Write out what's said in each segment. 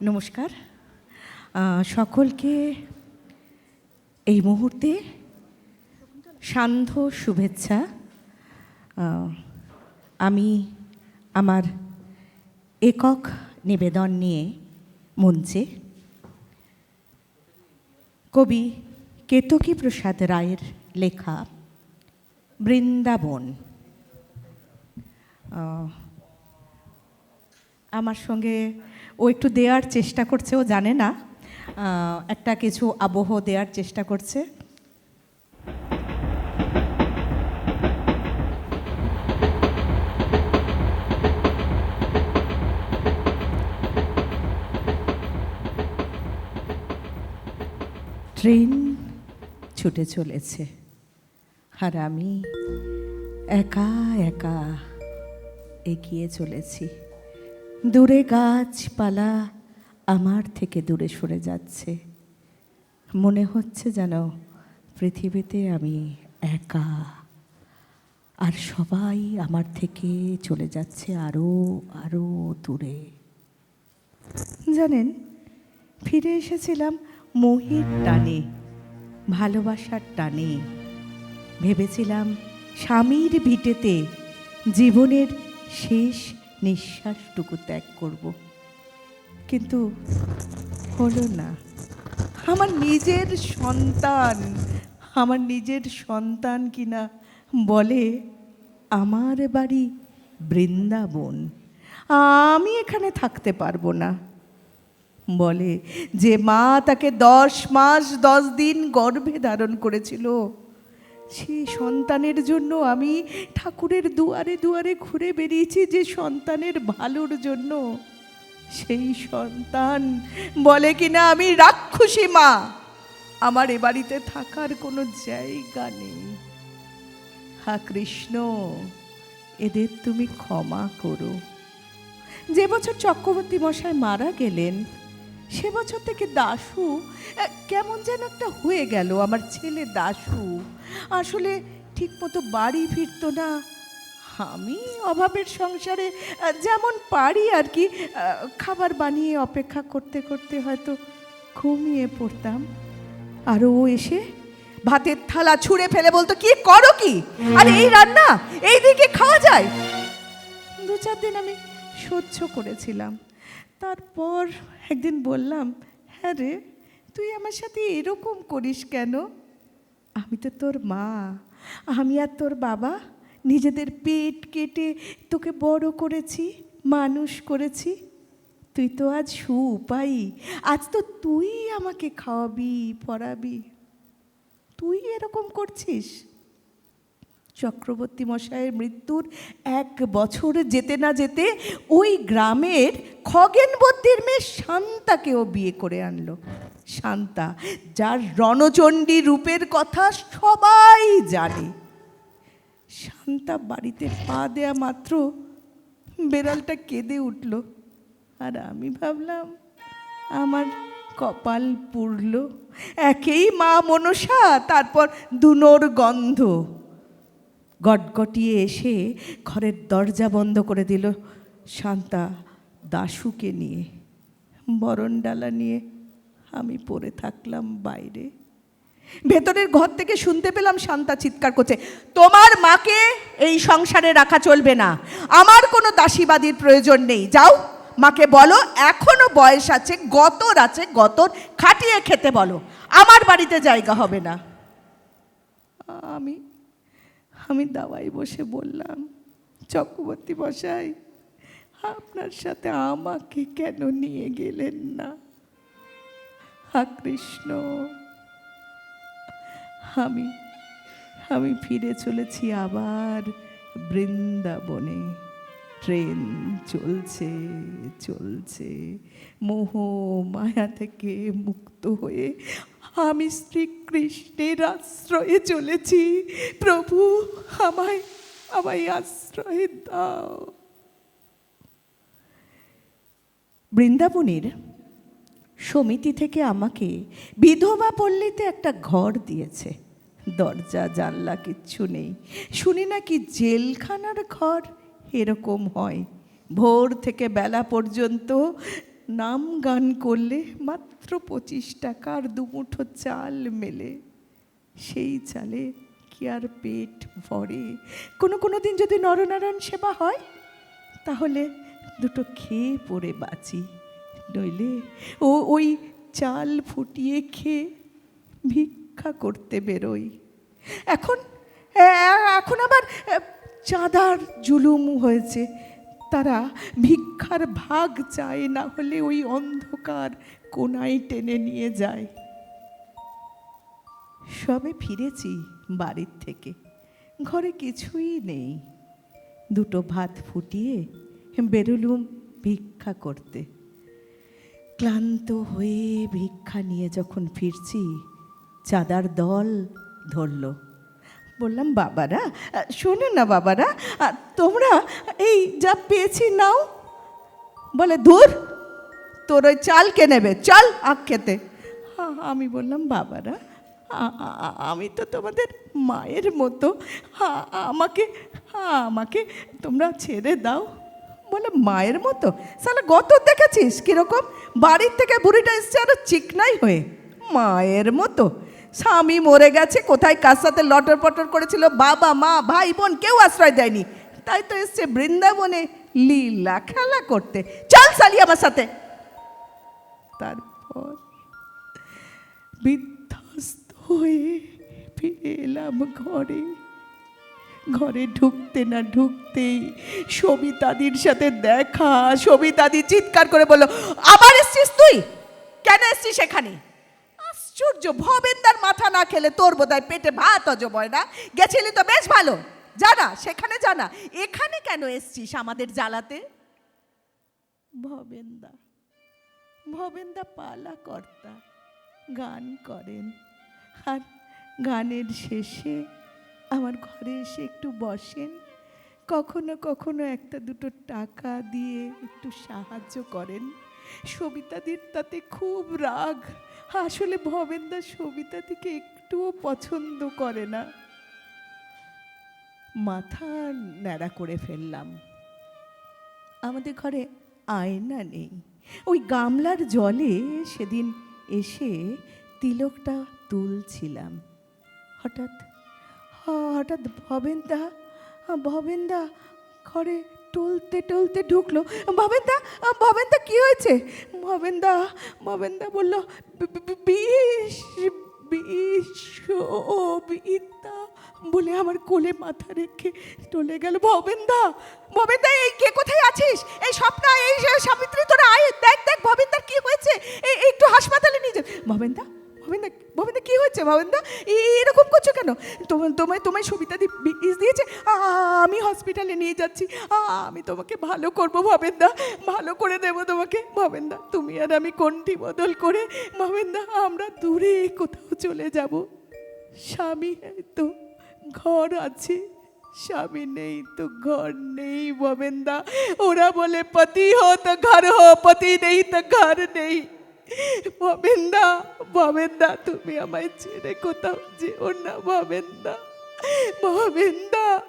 নমস্কার। সকলকে এই মুহূর্তে সান্ধ্য শুভেচ্ছা। আমি আমার একক নিবেদন নিয়ে মঞ্চে কবি কেতকী প্রসাদ রায়ের লেখা বৃন্দাবন। আমার সঙ্গে ও একটু দেওয়ার চেষ্টা করছে, ও জানে না। একটা কিছু আবহ দেওয়ার চেষ্টা করছে। ট্রেন ছুটে চলেছে। আর আমি একা একা এগিয়ে চলেছি। দূরে গাছপালা আমার থেকে দূরে সরে যাচ্ছে। মনে হচ্ছে যেন পৃথিবীতে আমি একা। আর সবাই আমার থেকে চলে যাচ্ছে আরও আরও দূরে। জানেন, ফিরে এসেছিলাম মোহির টানে, ভালোবাসার টানে। ভেবেছিলাম স্বামীর ভিটেতে জীবনের শেষ নিঃশ্বাসটুকু ত্যাগ করব। কিন্তু হলো না। আমার নিজের সন্তান, আমার নিজের সন্তান কিনা বলে আমার বাড়ি বৃন্দাবন। আমি এখানে থাকতে পারব না। বলে যে মা তাকে দশ মাস, দশ দিন গর্ভে ধারণ করেছিল। সেই সন্তানের জন্য আমি ঠাকুরের দুয়ারে দুয়ারে ঘুরে বেরিয়েছি যে সন্তানের ভালোর জন্য। সেই সন্তান বলে কিনা, আমি রাক্ষসী মা। আমার এ বাড়িতে থাকার কোনো জায়গা নেই। হা কৃষ্ণ, এদের তুমি ক্ষমা করো। যে বছর চক্রবর্তী মশাই মারা গেলেন সে বছর থেকে দাশু কেমন যেন একটা হয়ে গেল আমার ছেলে দাশু। আসলে ঠিকমতো বাড়ি ফিরতো না। আমি অভাবের সংসারে যেমন পারি আর কি খাবার বানিয়ে অপেক্ষা করতে করতে হয়তো ঘুমিয়ে পড়তাম। আর ও এসে ভাতের থালা ছুঁড়ে ফেলে বলতো, কি করো কি? আর এই রান্না, এই দিকে খাওয়া যায়? দু চার দিন আমি সহ্য করেছিলাম। তারপর একদিন বললাম হ্যাঁ রে, তুই আমার সাথে এরকম করিস কেন? আমি তো তোর মা, আমি আর তোর বাবা নিজেদের পেট কেটে তোকে বড় করেছি, মানুষ করেছি। তুই তো আজ সুউপায়ী, আজ তো তুই আমাকে খাওয়াবি, পড়াবি। তুই এরকম করছিস? চক্রবর্তী মশাইয়ের মৃত্যুর এক বছর যেতে না যেতে ওই গ্রামের খগেনবদ্যির মেয়ে শান্তাকেও বিয়ে করে আনলো। শান্তা, যার রণচণ্ডী রূপের কথা সবাই জানে। শান্তা বাড়িতে পা দেয়া মাত্র বেড়ালটা কেঁদে উঠল। আর আমি ভাবলাম, আমার কপাল পুড়ল। একেই মা মনসা, তারপর দুনোর গন্ধ। গটগটিয়ে এসে ঘরের দরজা বন্ধ করে দিল শান্তা দাশুকে নিয়ে। বরণডালা নিয়ে আমি পড়ে থাকলাম বাইরে। ভেতরের ঘর থেকে শুনতে পেলাম শান্তা চিৎকার করছে, তোমার মাকে এই সংসারে রাখা চলবে না। আমার কোনো দাসীবাদীর প্রয়োজন নেই। যাও, মাকে বলো, এখনও বয়স আছে, গতর আছে, গতর খাটিয়ে খেতে বলো। আমার বাড়িতে জায়গা হবে না। আমি আমি দাওয়াই বসে বললাম, চক্রবর্তী বসাই আপনার সাথে আমাকে কেন নিয়ে গেলেন না? হা কৃষ্ণ, আমি আমি ফিরে চলেছি আবার বৃন্দাবনে। ট্রেন চলছে চলছে। মোহ মায়া থেকে মুক্ত হয়ে আমি শ্রীকৃষ্ণের আশ্রয়ে চলেছি। প্রভু, আমায় আমায় আশ্রয় দাও। বৃন্দাবনের সমিতি থেকে আমাকে বিধবা পল্লীতে একটা ঘর দিয়েছে। দরজা, জানলা কিচ্ছু নেই। শুনি নাকি জেলখানার ঘর? এরকম হয়। ভোর থেকে বেলা পর্যন্ত নাম গান করলে মাত্র পঁচিশ টাকার দুমুঠো চাল মেলে। সেই চালে কি আর পেট ভরে? কোনো কোনো দিন যদি নরনারায়ণ সেবা হয়, তাহলে দুটো খেয়ে পড়ে বাঁচি। নইলে ও ওই চাল ফুটিয়ে খেয়ে ভিক্ষা করতে বেরোই। এখন এখন আবার চাঁদার জুলুম হয়েছে। তারা ভিক্ষার ভাগ চায়, না হলে ওই অন্ধকার কোনায় টেনে নিয়ে যায়। সবে ফিরেছি বাড়ির থেকে। ঘরে কিছুই নেই। দুটো ভাত ফুটিয়ে বেরুলুম ভিক্ষা করতে। ক্লান্ত হয়ে ভিক্ষা নিয়ে যখন ফিরছি, চাঁদার দল ধরল। বললাম, বাবারা শোনো না বাবারা তোমরা এই যা পেয়েছি নাও। বলে দূর তোর ওই চাল কে নেবে? চল আখ খেতে। আমি বললাম, বাবারা আমি তো তোমাদের মায়ের মতো। আমাকে আমাকে তোমরা ছেড়ে দাও। বলে, মায়ের মতো? সালা গত দেখেছিস কীরকম? বাড়ির থেকে বুড়িটা এসছে আরও চিকনাই হয়ে। মায়ের মতো। স্বামী মরে গেছে, কোথায় কার সাথে লটর পটর করেছিল? বাবা, মা, ভাই, বোন, কেউ আশ্রয় দেয়নি। তাই তো এসছে বৃন্দাবনে লীলা খেলা করতে। চল সালি আমার সাথে। তারপর বিধ্বস্ত হয়ে ফিরে এলাম ঘরে। ঘরে ঢুকতে না ঢুকতেই সবিতাদির সাথে দেখা। সবিতাদি চিৎকার করে বলল, আবার এসছিস তুই? কেন এসছিস এখানে? আশ্চর্য, ভবেন্দার মাথা না খেলে তোর বোধহয় পেটে ভাত অজব হয় না? গেছিলি তো বেশ ভালো। জানা, সেখানে জানা। এখানে কেন এসছিস আমাদের জ্বালাতে? ভবেন্দা ভবেন্দা পালা কর্তা গান করেন। আর গানের শেষে আমার ঘরে এসে একটু বসেন। কখনো কখনো একটা দুটো টাকা দিয়ে একটু সাহায্য করেন। সবিতাদির তাতে খুব রাগ। আসলে ভবেন্দা থেকে একটুও পছন্দ করে না। মাথা ন্যাড়া করে ফেললাম। আমাদের ঘরে আয়না নেই। ওই গামলার জলে সেদিন এসে তিলকটা তুলছিলাম। হঠাৎ হঠাৎ ভবেন্দা ভবেন্দা ঘরে টলতে টলতে ঢুকলো। ভবেন্দা ভবেন্দা কি হয়েছে? ভবেন্দা ভবেন্দা বলল, "বি- বি- বিষ বিশ্ববিদ্যা বলে আমার কোলে মাথা রেখে চলে গেল। ভবেন্দা ভবেন্দা, এই কে কোথায় আছিস? এই স্বপ্না, এই সাবিত্রী, তোরা আয়, দেখ দেখ, ভবেন্দার কি হয়েছে? একটু হাসপাতালে নিয়ে যা। ভবেন্দা ভবেন্দা? এরকম করছ কেন? তোমায় তোমায় সবিতা বিষ দিয়েছে? আমি হসপিটালে নিয়ে যাচ্ছি। আমি তোমাকে ভালো করব ভবেন্দা। ভালো করে দেবো তোমাকে। ভবেন্দা, তুমি আর আমি কণ্ঠি বদল করে? ভবেন্দা, আমরা দূরে কোথাও চলে যাব। স্বামী তো ঘর আছে। স্বামী নেই তো ঘর নেই ভবেন্দা। ওরা বলে, পতি হো তো ঘর হো, পতি নেই তো ঘর নেই। ভবেন্দা ভবেন্দা, তুমি আমায় ছেড়ে কোথাও যেও না, ভবেন্দা। ভবেন্দা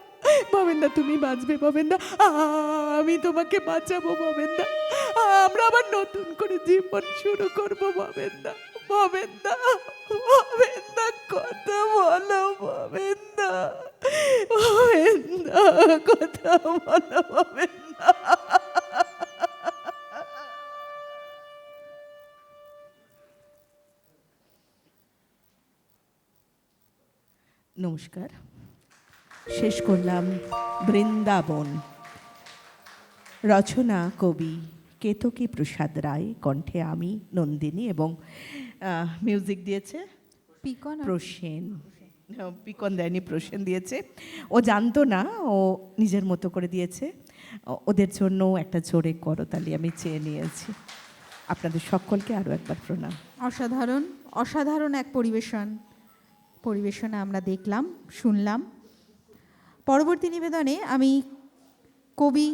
ভবেন্দা, তুমি বাঁচবে, ভবেন্দা। আমি তোমাকে বাঁচাবো, ভবেন্দা। আমরা আবার নতুন করে জীবন শুরু করব, ভবেন্দা। ভবেন্দা ভবেন্দা, কথা বলো, ভবেন্দা। ভবেন্দা, কথা বলো, ভবেন্দা। নমস্কার। শেষ করলাম বৃন্দাবন। রচনা কবি কেতকী প্রসাদ রায় কণ্ঠে আমি নন্দিনী এবং মিউজিক দিয়েছে পিকন প্রসেন। পিকন দেয়নি প্রসেন দিয়েছে। ও জানতো না ও নিজের মতো করে দিয়েছে। ওদের জন্য একটা জোরে করতালি আমি চেয়ে নিয়েছি। আপনাদের সকলকে আরও একবার প্রণাম। অসাধারণ অসাধারণ এক পরিবেশন। পরিবেশনা আমরা দেখলাম, শুনলাম। পরবর্তী নিবেদনে আমি কবি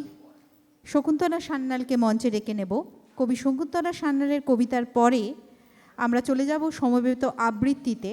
শকুন্তলা সান্যালকে মঞ্চে ডেকে নেব। কবি শকুন্তলা সান্যালের কবিতার পরে আমরা চলে যাব সমবেত আবৃত্তিতে।